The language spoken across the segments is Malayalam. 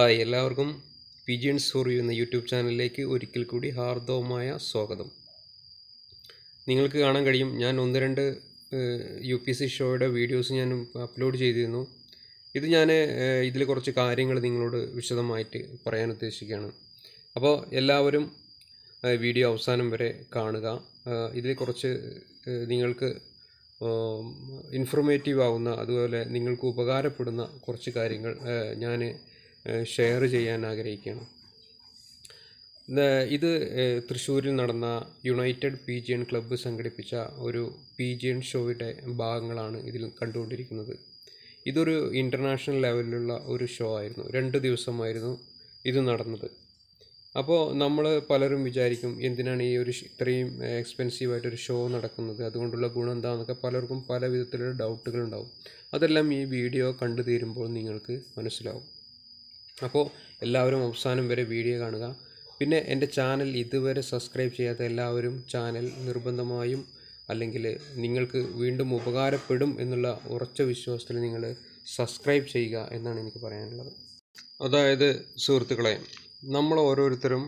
ഹായ് എല്ലാവർക്കും പിജിയൻസ് സ്റ്റോറി എന്ന യൂട്യൂബ് ചാനലിലേക്ക് ഒരിക്കൽ കൂടി ഹാർദവമായ സ്വാഗതം. നിങ്ങൾക്ക് കാണാൻ കഴിയും ഞാൻ ഒന്ന് രണ്ട് യു പി സി ഷോയുടെ വീഡിയോസ് ഞാൻ അപ്ലോഡ് ചെയ്തിരുന്നു. ഇത് ഞാൻ ഇതിൽ കുറച്ച് കാര്യങ്ങൾ നിങ്ങളോട് വിശദമായിട്ട് പറയാൻ ഉദ്ദേശിക്കുകയാണ്. അപ്പോൾ എല്ലാവരും വീഡിയോ അവസാനം വരെ കാണുക. ഇതിൽ കുറച്ച് നിങ്ങൾക്ക് ഇൻഫർമേറ്റീവ് ആവുന്ന അതുപോലെ നിങ്ങൾക്ക് ഉപകാരപ്പെടുന്ന കുറച്ച് കാര്യങ്ങൾ ഞാൻ ഷെയർ ചെയ്യാൻ ആഗ്രഹിക്കുകയാണ്. ഇത് തൃശ്ശൂരിൽ നടന്ന united P G N club സംഘടിപ്പിച്ച ഒരു പി ജി എൻ ഷോയുടെ ഭാഗങ്ങളാണ് ഇതിൽ കണ്ടുകൊണ്ടിരിക്കുന്നത്. ഇതൊരു ഇന്റർനാഷണൽ ലെവലിലുള്ള ഒരു ഷോ ആയിരുന്നു. രണ്ട് ദിവസമായിരുന്നു ഇത് നടന്നത്. അപ്പോൾ നമ്മൾ പലരും വിചാരിക്കും എന്തിനാണ് ഈ ഒരു ഇത്രയും എക്സ്പെൻസീവ് ആയിട്ടൊരു ഷോ നടക്കുന്നത്? അതുകൊണ്ടുള്ള ഗുണം എന്താണെന്നൊക്കെ പലർക്കും പല വിധത്തിലുള്ള ഡൗട്ടുകൾ ഉണ്ടാവും അതെല്ലാം ഈ വീഡിയോ കണ്ടു തീരുമ്പോൾ നിങ്ങൾക്ക് മനസ്സിലാവും. അപ്പോൾ എല്ലാവരും അവസാനം വരെ വീഡിയോ കാണുക. പിന്നെ എന്റെ ചാനൽ ഇതുവരെ സബ്സ്ക്രൈബ് ചെയ്യാത്ത എല്ലാവരും ചാനൽ നിർബന്ധമായും അല്ലെങ്കിൽ നിങ്ങൾക്ക് വീണ്ടും ഉപകാരപ്പെടും എന്നുള്ള ഉറച്ച വിശ്വാസത്തിൽ നിങ്ങൾ സബ്സ്ക്രൈബ് ചെയ്യുക എന്നാണ് എനിക്ക് പറയാനുള്ളത്. അതായത് സുഹൃത്തുക്കളെ നമ്മൾ ഓരോരുത്തരും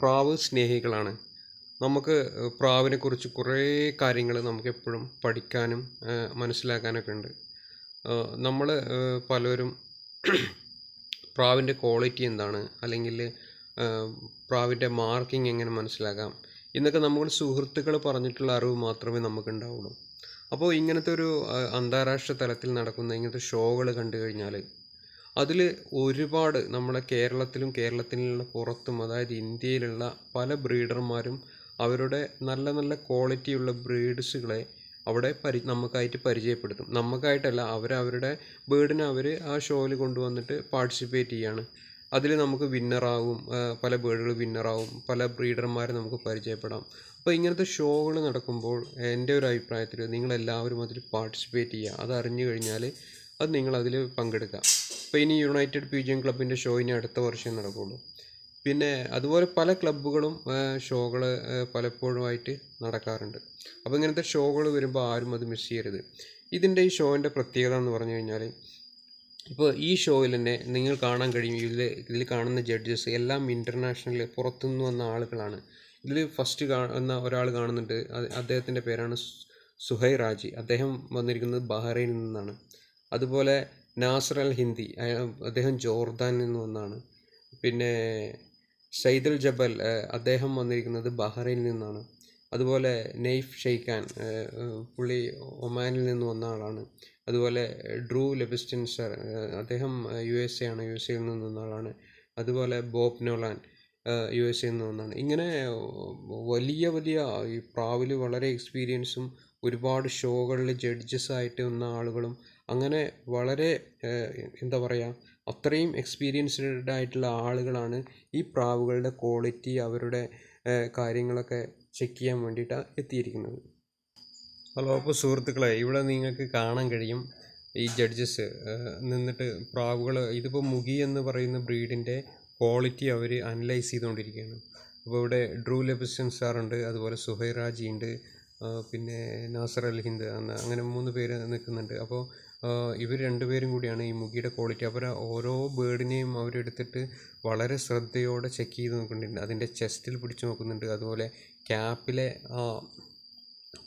പ്രാവ് സ്നേഹികളാണ്. നമുക്ക് പ്രാവിനെ കുറിച്ച് കുറേ കാര്യങ്ങൾ നമുക്ക് എപ്പോഴും പഠിക്കാനും മനസ്സിലാക്കാനൊക്കെ ഉണ്ട്. നമ്മൾ പലരും പ്രാവിന്റെ ക്വാളിറ്റി എന്താണ്? അല്ലെങ്കിൽ പ്രാവിന്റെ മാർക്കിംഗ് എങ്ങനെ മനസ്സിലാക്കാം? എന്നൊക്കെ നമ്മൾ സുഹൃത്തുക്കൾ പറഞ്ഞിട്ടുള്ള അറിവ് മാത്രമേ നമുക്ക് ഉണ്ടാവുള്ളൂ അപ്പോൾ ഇങ്ങനത്തെ ഒരു അന്താരാഷ്ട്ര തലത്തിൽ നടക്കുന്ന ഇങ്ങനത്തെ ഷോകൾ കണ്ടു കഴിഞ്ഞാൽ അതിൽ ഒരുപാട് നമ്മുടെ കേരളത്തിലും കേരളത്തിലുള്ള പുറത്തും അതായത് ഇന്ത്യയിലുള്ള പല ബ്രീഡർമാരും അവരുടെ നല്ല നല്ല ക്വാളിറ്റിയുള്ള ബ്രീഡ്സുകളെ അവിടെ പരി നമുക്കായിട്ട് പരിചയപ്പെടുത്തും. നമുക്കായിട്ടല്ല അവർ അവരുടെ ബേർഡിനെ അവർ ആ ഷോയിൽ കൊണ്ടുവന്നിട്ട് പാർട്ടിസിപ്പേറ്റ് ചെയ്യാണ്. അതിൽ നമുക്ക് വിന്നറാവും പല ബേർഡുകൾ വിന്നറാവും പല ബ്രീഡർമാരെ നമുക്ക് പരിചയപ്പെടാം. അപ്പോൾ ഇങ്ങനത്തെ ഷോകൾ നടക്കുമ്പോൾ എന്റെ ഒരു അഭിപ്രായത്തിൽ നിങ്ങളെല്ലാവരും അതിൽ പാർട്ടിസിപ്പേറ്റ് ചെയ്യുക. അത് അറിഞ്ഞു കഴിഞ്ഞാൽ അത് നിങ്ങൾ അതിൽ പങ്കെടുക്കുക. അപ്പോൾ ഇനി യുണൈറ്റഡ് പി ക്ലബിന്റെ ഷോ ഇനി അടുത്ത വർഷം നടക്കുള്ളൂ. പിന്നെ അതുപോലെ പല ക്ലബ്ബുകളും ഷോകൾ പലപ്പോഴുമായിട്ട് നടക്കാറുണ്ട്. അപ്പോൾ ഇങ്ങനത്തെ ഷോകൾ വരുമ്പോൾ ആരും അത് മിസ് ചെയ്യരുത്. ഇതിന്റെ ഈ ഷോന്റെ പ്രത്യേകത എന്ന് പറഞ്ഞു കഴിഞ്ഞാൽ ഇപ്പോൾ ഈ ഷോയിൽ തന്നെ നിങ്ങൾ കാണാൻ കഴിയും. ഇതിൽ ഇതിൽ കാണുന്ന ജഡ്ജസ് എല്ലാം ഇന്റർനാഷണൽ പുറത്തുനിന്ന് വന്ന ആളുകളാണ്. ഇതിൽ ഫസ്റ്റ് കാണുന്ന ഒരാൾ കാണുന്നുണ്ട്. അദ്ദേഹത്തിന്റെ പേരാണ് സുഹൈ റാജി. അദ്ദേഹം വന്നിരിക്കുന്നത് ബഹ്റൈനിൽ നിന്നാണ്. അതുപോലെ നാസർ അൽ ഹിന്ദി അദ്ദേഹം ജോർദാനിൽ നിന്ന് വന്നാണ്. പിന്നെ സൈദുൽ ജബൽ അദ്ദേഹം വന്നിരിക്കുന്നത് ബഹ്റൈനിൽ നിന്നാണ്. അതുപോലെ നെയ്ഫ് ഷെയ്ഖാൻ പുള്ളി ഒമാനിൽ നിന്ന് വന്ന ആളാണ്. അതുപോലെ ഡ്രൂ ലെബിസ്റ്റിൻ സർ അദ്ദേഹം യു എസ് എ ആണ്. യു എസ് എയിൽ നിന്ന് വന്ന ആളാണ്. അതുപോലെ ബോബ് നോലാൻ യു എസ് എയിൽ നിന്ന് വന്നാണ് ഇങ്ങനെ വലിയ വലിയ ഈ പ്രാവിൽ വളരെ എക്സ്പീരിയൻസും ഒരുപാട് ഷോകളിൽ ജഡ്ജസ് ആയിട്ട് വന്ന ആളുകളും അങ്ങനെ വളരെ എന്താ പറയുക അത്രയും എക്സ്പീരിയൻസ്ഡ് ആയിട്ടുള്ള ആളുകളാണ് ഈ പ്രാവുകളുടെ ക്വാളിറ്റി അവരുടെ കാര്യങ്ങളൊക്കെ ചെക്ക് ചെയ്യാൻ വേണ്ടിയിട്ടാണ് എത്തിയിരിക്കുന്നത്. ഹലോ അപ്പോൾ സുഹൃത്തുക്കളെ ഇവിടെ നിങ്ങൾക്ക് കാണാൻ കഴിയും ഈ ജഡ്ജസ് നിന്നിട്ട് പ്രാവുകൾ ഇതിപ്പോൾ മുഗി എന്ന് പറയുന്ന ബ്രീഡിന്റെ ക്വാളിറ്റി അവർ അനലൈസ് ചെയ്തുകൊണ്ടിരിക്കുകയാണ്. അപ്പോൾ ഇവിടെ ഡ്രൂ ലെബിസ്റ്റൻ സാറുണ്ട് അതുപോലെ സുഹൈറാജി ഉണ്ട് പിന്നെ നാസർ അൽ ഹിന്ദ് അങ്ങനെ മൂന്ന് പേര് നിൽക്കുന്നുണ്ട്. അപ്പോൾ ഇവർ രണ്ടുപേരും കൂടിയാണ് ഈ മുഖിയുടെ ക്വാളിറ്റി അവർ ഓരോ ബേർഡിനെയും അവരെടുത്തിട്ട് വളരെ ശ്രദ്ധയോടെ ചെക്ക് ചെയ്ത് നോക്കുന്നുണ്ട്. അതിന്റെ ചെസ്റ്റിൽ പിടിച്ച് നോക്കുന്നുണ്ട്. അതുപോലെ ക്യാപ്പിലെ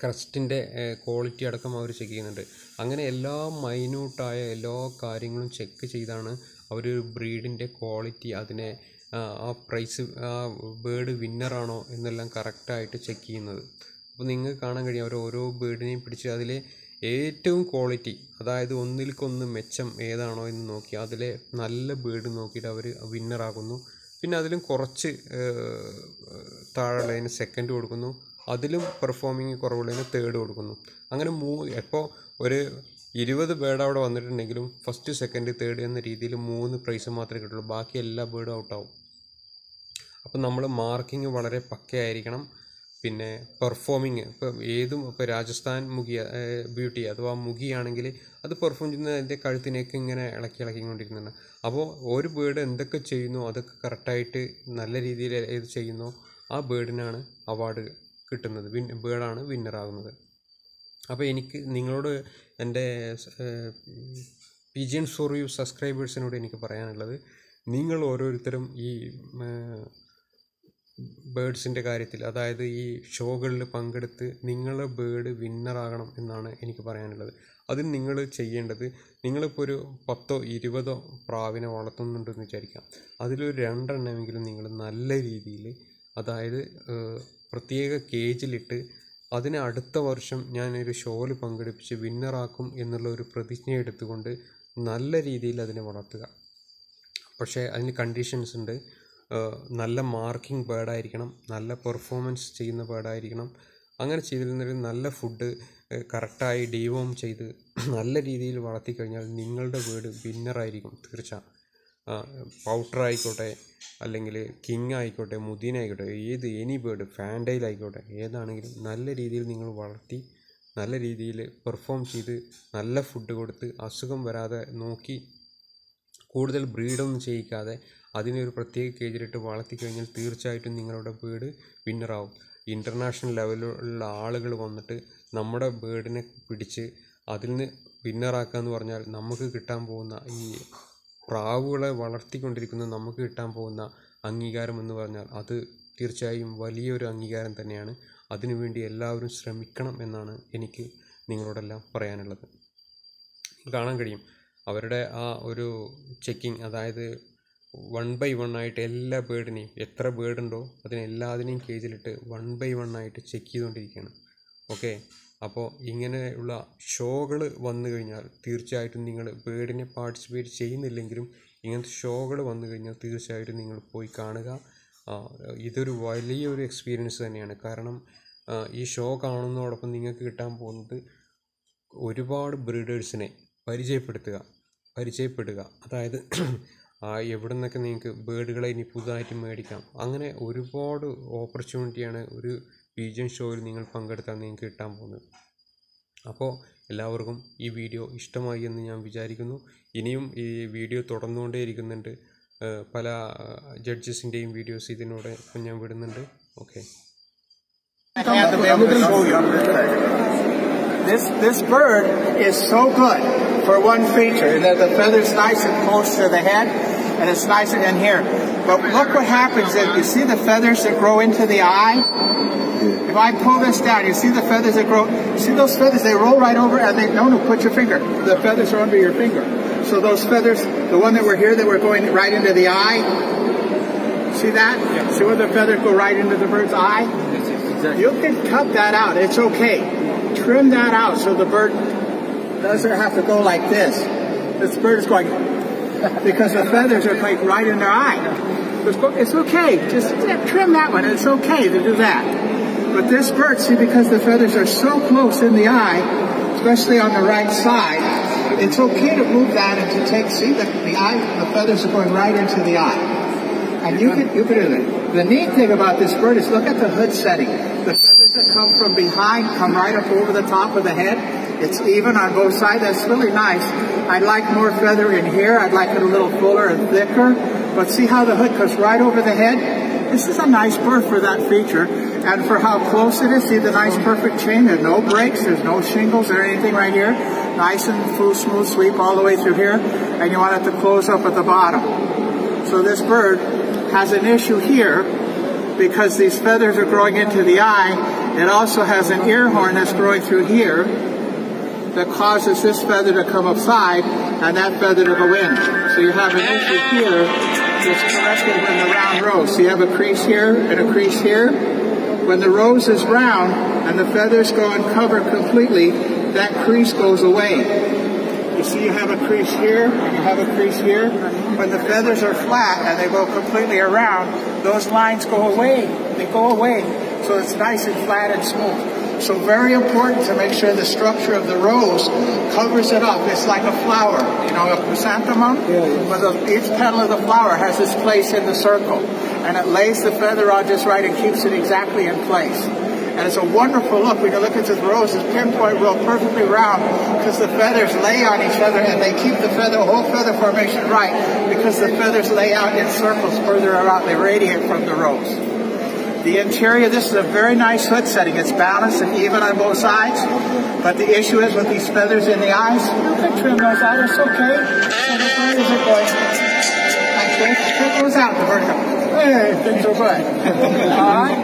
ക്രസ്റ്റിന്റെ ക്വാളിറ്റി അടക്കം അവർ ചെക്ക് ചെയ്യുന്നുണ്ട്. അങ്ങനെ എല്ലാ മൈന്യൂട്ടായ എല്ലാ കാര്യങ്ങളും ചെക്ക് ചെയ്താണ് അവർ ബ്രീഡിന്റെ ക്വാളിറ്റി അതിനെ ആ, ആ പ്രൈസ് ആ ബേർഡ് വിന്നറാണോ എന്നെല്ലാം കറക്റ്റായിട്ട് ചെക്ക് ചെയ്യുന്നത്. അപ്പോൾ നിങ്ങൾക്ക് കാണാൻ കഴിയും. അവർ ഓരോ ബേർഡിനെയും പിടിച്ച് അതിൽ ഏറ്റവും ക്വാളിറ്റി അതായത് ഒന്നിൽക്കൊന്ന് മെച്ചം ഏതാണോ എന്ന് നോക്കി അതിലെ നല്ല ബേർഡ് നോക്കിയിട്ട് അവർ വിന്നറാകുന്നു പിന്നെ അതിലും കുറച്ച് താഴെയുള്ളതിന് സെക്കൻഡ് കൊടുക്കുന്നു. അതിലും പെർഫോമിങ് കുറവുള്ളതിന് തേർഡ് കൊടുക്കുന്നു. അങ്ങനെ മൂ ഇപ്പോൾ ഒരു ഇരുപത് ബേർഡ് അവിടെ വന്നിട്ടുണ്ടെങ്കിലും ഫസ്റ്റ് സെക്കൻഡ് തേർഡ് എന്ന രീതിയിൽ മൂന്ന് പ്രൈസ് മാത്രമേ കിട്ടുള്ളൂ. ബാക്കി എല്ലാ ബേർഡും ഔട്ടാവും അപ്പം നമ്മൾ മാർക്കിംഗ് വളരെ പക്കയായിരിക്കണം. പിന്നെ പെർഫോമിങ് ഇപ്പം ഏതും ഇപ്പോൾ രാജസ്ഥാൻ മുഖി ബ്യൂട്ടി അഥവാ മുഖിയാണെങ്കിൽ അത് പെർഫോം ചെയ്യുന്ന അതിന്റെ കഴുത്തിനേക്ക് ഇങ്ങനെ ഇളക്കി ഇളക്കിക്കൊണ്ടിരിക്കുന്നുണ്ട് അപ്പോൾ ഒരു ബേർഡ് എന്തൊക്കെ ചെയ്യുന്നു അതൊക്കെ കറക്റ്റായിട്ട് നല്ല രീതിയിൽ ഏത് ചെയ്യുന്നു ആ ബേർഡിനാണ് അവാർഡ് കിട്ടുന്നത് വിൻ ബേർഡാണ് വിന്നറാകുന്നത് അപ്പോൾ എനിക്ക് നിങ്ങളോട് എന്റെ പിജിയൻ ഫോർ യു സബ്സ്ക്രൈബേഴ്സിനോട് എനിക്ക് പറയാനുള്ളത് നിങ്ങൾ ഓരോരുത്തരും ഈ ബേഡ്സിന്റെ കാര്യത്തിൽ അതായത് ഈ ഷോകളിൽ പങ്കെടുത്ത് നിങ്ങൾ ബേഡ് വിന്നറാകണം എന്നാണ് എനിക്ക് പറയാനുള്ളത്. അതിന് നിങ്ങൾ ചെയ്യേണ്ടത് നിങ്ങളിപ്പോൾ ഒരു പത്തോ ഇരുപതോ പ്രാവിനെ വളർത്തുന്നുണ്ടെന്ന് വിചാരിക്കാം. അതിലൊരു രണ്ടെണ്ണമെങ്കിലും നിങ്ങൾ നല്ല രീതിയിൽ അതായത് പ്രത്യേക കേജിലിട്ട് അതിനെ അടുത്ത വർഷം ഞാനൊരു ഷോയിൽ പങ്കെടുപ്പിച്ച് വിന്നറാക്കും എന്നുള്ള ഒരു പ്രതിജ്ഞ എടുത്തുകൊണ്ട് നല്ല രീതിയിൽ അതിനെ വളർത്തുക. പക്ഷേ അതിന് കണ്ടീഷൻസ് ഉണ്ട്. നല്ല മാർക്കിംഗ് ബേഡായിരിക്കണം നല്ല പെർഫോമൻസ് ചെയ്യുന്ന ബേഡായിരിക്കണം അങ്ങനെ ചെയ്തിരുന്നൊരു നല്ല ഫുഡ് കറക്റ്റായി ഡീവോം ചെയ്ത് നല്ല രീതിയിൽ വളർത്തിക്കഴിഞ്ഞാൽ നിങ്ങളുടെ വീട് വിന്നറായിരിക്കും തീർച്ച പൗട്ടർ ആയിക്കോട്ടെ അല്ലെങ്കിൽ കിങ് ആയിക്കോട്ടെ മുദീന ആയിക്കോട്ടെ ഏത് എനി ബേർഡ് ഫാൻഡൈൽ ആയിക്കോട്ടെ ഏതാണെങ്കിലും നല്ല രീതിയിൽ നിങ്ങൾ വളർത്തി നല്ല രീതിയിൽ പെർഫോം ചെയ്ത് നല്ല ഫുഡ് കൊടുത്ത് അസുഖം വരാതെ നോക്കി കൂടുതൽ ബ്രീഡൊന്നും ചെയ്യിക്കാതെ അതിനെ ഒരു പ്രത്യേക കേജിലിട്ട് വളർത്തി കഴിഞ്ഞാൽ തീർച്ചയായിട്ടും നിങ്ങളുടെ ബേർഡ് വിന്നറാവും ഇന്റർനാഷണൽ ലെവലിലുള്ള ആളുകൾ വന്നിട്ട് നമ്മുടെ ബേർഡിനെ പിടിച്ച് അതിൽ നിന്ന് വിന്നറാക്കുക എന്ന് പറഞ്ഞാൽ നമുക്ക് കിട്ടാൻ പോകുന്ന ഈ പ്രാവുകളെ വളർത്തിക്കൊണ്ടിരിക്കുന്ന നമുക്ക് കിട്ടാൻ പോകുന്ന അംഗീകാരം എന്ന് പറഞ്ഞാൽ അത് തീർച്ചയായും വലിയൊരു അംഗീകാരം തന്നെയാണ്. അതിനുവേണ്ടി എല്ലാവരും ശ്രമിക്കണം എന്നാണ് എനിക്ക് നിങ്ങളോടെല്ലാം പറയാനുള്ളത്. കാണാൻ കഴിയും. അവരുടെ ആ ഒരു ചെക്കിങ് അതായത് വൺ ബൈ വൺ ആയിട്ട് എല്ലാ ബേർഡിനെയും എത്ര ബേർഡ് ഉണ്ടോ അതിനെ എല്ലാതിനെയും കേജിലിട്ട് വൺ ബൈ വൺ ആയിട്ട് ചെക്ക് ചെയ്തുകൊണ്ടിരിക്കുകയാണ്. ഓക്കെ അപ്പോൾ ഇങ്ങനെയുള്ള ഷോകൾ വന്നു കഴിഞ്ഞാൽ തീർച്ചയായിട്ടും നിങ്ങൾ ബേർഡിനെ പാർട്ടിസിപ്പേറ്റ് ചെയ്യുന്നില്ലെങ്കിലും ഇങ്ങനത്തെ ഷോകൾ വന്നു കഴിഞ്ഞാൽ തീർച്ചയായിട്ടും നിങ്ങൾ പോയി കാണുക. ഇതൊരു വലിയൊരു എക്സ്പീരിയൻസ് തന്നെയാണ്. കാരണം ഈ ഷോ കാണുന്നതോടൊപ്പം നിങ്ങൾക്ക് കിട്ടാൻ പോകുന്നത് ഒരുപാട് ബ്രീഡേഴ്സിനെ പരിചയപ്പെടുത്തുക പരിചയപ്പെടുക. അതായത് എവിടെ നിന്നൊക്കെ നിങ്ങൾക്ക് ബേഡുകളെ ഇനി പുതുതായിട്ട് മേടിക്കാം. അങ്ങനെ ഒരുപാട് ഓപ്പർച്യൂണിറ്റിയാണ് ഒരു പീജിയൻ ഷോയിൽ നിങ്ങൾ പങ്കെടുത്താൽ നിങ്ങൾക്ക് കിട്ടാൻ പോകുന്നത്. അപ്പോൾ എല്ലാവർക്കും ഈ വീഡിയോ ഇഷ്ടമായി എന്ന് ഞാൻ വിചാരിക്കുന്നു. ഇനിയും ഈ വീഡിയോ തുടർന്നുകൊണ്ടേ ഇരിക്കുന്നുണ്ട്. പല ജഡ്ജസിന്റെയും വീഡിയോസ് ഇതിനോടെ ഞാൻ വിടുന്നുണ്ട്. Okay. This this bird is so good for one feature that the feather's nice and close to the head, and it's nice in here. But look what happens if you see the feathers that grow into the eye. If I pull this down, you see the feathers that grow. See those feathers? They roll right over, and they no no. Put your finger. The feathers are under your finger. So those feathers, the one that were here, that were going right into the eye. See that? See where the feathers go right into the bird's eye? You can cut that out. It's okay. Trim that out so the bird doesn't have to go like this. This bird is going because the feathers are like right in their eye. It's okay. Just trim that one. It's okay to do that. But this bird, see, because the feathers are so close in the eye, especially on the right side, it's okay to move that and to take. See, the, the eye, the feathers are going right into the eye. And you can you can do that. The neat thing about this bird is look at the hood setting. The that come from behind come right up over the top of the head. It's even on both sides. That's really nice. I'd like more feather in here. I'd like it a little fuller and thicker. But see how the hood goes right over the head? This is a nice bird for that feature. And for how close it is, see the nice perfect chain. There's no breaks, there's no shingles or anything right here. Nice and full, smooth sweep all the way through here. And you want it to close up at the bottom. So this bird has an issue here because these feathers are growing into the eye. It also has an ear horn that's growing through here that causes this feather to come upside and that feather to go in. So you have an issue here that's corrected when the round rose. So you have a crease here and a crease here. When the rose is round and the feathers go and cover completely, that crease goes away. You see you have a crease here, and you have a crease here. When the feathers are flat and they go completely around, those lines go away. They go away. So it's nice and flat and smooth. So very important to make sure the structure of the rose covers it up. It's like a flower, you know, a chrysanthemum. But the, each petal of the flower has its place in the circle. And it lays the feather on just right and keeps it exactly in place. And it's a wonderful look. When you look at this rose, it's pinpoint row, perfectly round, because the feathers lay on each other and they keep the feather, whole feather formation right, because the feathers lay out in circles further around. They radiate from the rose. The interior, this is a very nice hood setting. It's balanced and even on both sides. But the issue is with these feathers in the eyes, you can trim those out. It's okay. So the feathers are going goes out. The goes, hey, things are good. All right.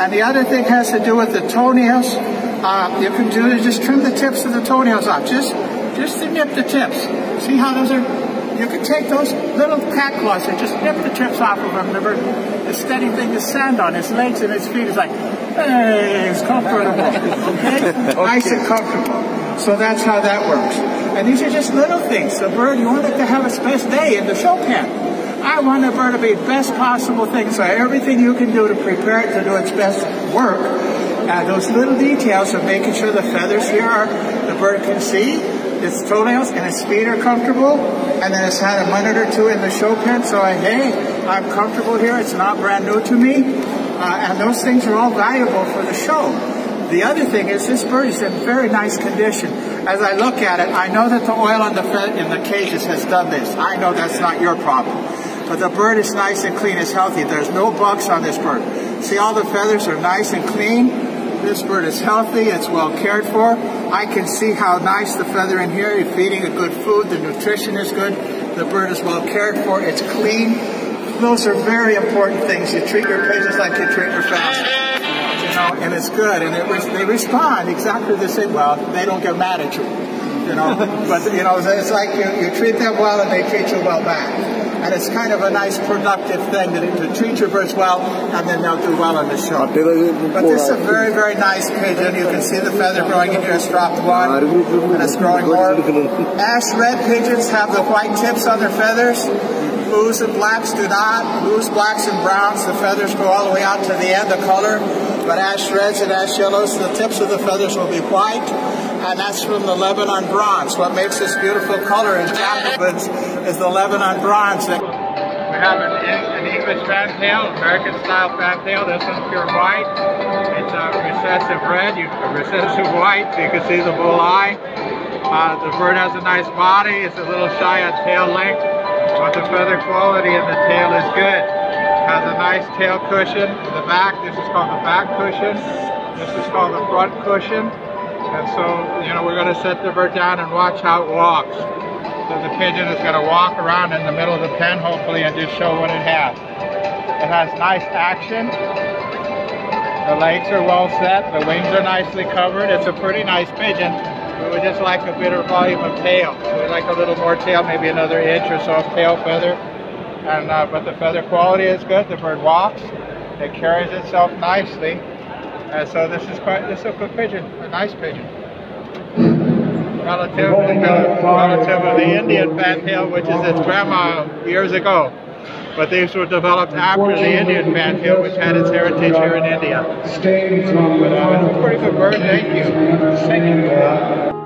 And the other thing has to do with the toenails. Uh, you can do is just trim the tips of the toenails off. Just, just to nip the tips. See how those are? You can take those little cat claws and just nip the tips off of them. The, bird, the steady thing is sand on his legs and his feet is like, hey, it's comfortable. Okay? Nice and comfortable. So that's how that works. And these are just little things. The bird, you want it to have its best day in the show pen. I want the bird to be best possible thing. So everything you can do to prepare it to do its best work. Uh, those little details of making sure the feathers here are, the bird can see, its toenails and its feet are comfortable, and then it's had a minute or two in the show pen, so I, hey, I'm comfortable here, it's not brand new to me, uh, and those things are all valuable for the show. The other thing is this bird is in very nice condition. As I look at it, I know that the oil on the in the cages has done this. I know that's not your problem. But the bird is nice and clean, it's healthy. There's no bugs on this bird. See all the feathers are nice and clean. This bird is healthy, it's well cared for. I can see how nice the feather in here. You're feeding it good food, the nutrition is good, the bird is well cared for, it's clean. Those are very important things. You treat your pigeons like you treat your family. You know, and it's good, and it, they respond exactly the same. Well, they don't get mad at you, you know. but you know, it's like you, you treat them well, and they treat you well back. And it's kind of a nice, productive thing to, to treat your birds well, and then they'll do well on the show. But this is a very, very nice pigeon. You can see the feather growing in here. It's dropped one, and it's growing more. Ash red pigeons have the white tips on their feathers. Blues and blacks do not. Blues, blacks, and browns, the feathers go all the way out to the end, the color. But ash reds and ash yellows, the tips of the feathers will be white. And that's from the Lebanon bronze. What makes this beautiful color in Jacobins is the Lebanon bronze. We have an, an English fantail, American style fantail. This one's pure white. It's a recessive red, you, a recessive white, so you can see the bull eye. Uh, the bird has a nice body. It's a little shy on tail length, but the feather quality in the tail is good. Has a nice tail cushion in the back. This is called the back cushion. This is called the front cushion. And so, you know, we're going to set the bird down and watch how it walks. So the pigeon is going to walk around in the middle of the pen, hopefully, and just show what it has. It has nice action. The legs are well set. The wings are nicely covered. It's a pretty nice pigeon. We would just like a bit of volume of tail. We'd like a little more tail, maybe another inch or so of tail feather. And uh, but the feather quality is good. The bird walks. It carries itself nicely. And so this is quite this is a good pigeon, a nice pigeon. Relative, relative of the Indian fantail, which is its grandma years ago. But these were developed after the Indian fantail, which had its heritage here in India. But uh, it's a pretty good bird. Thank you. Thank you.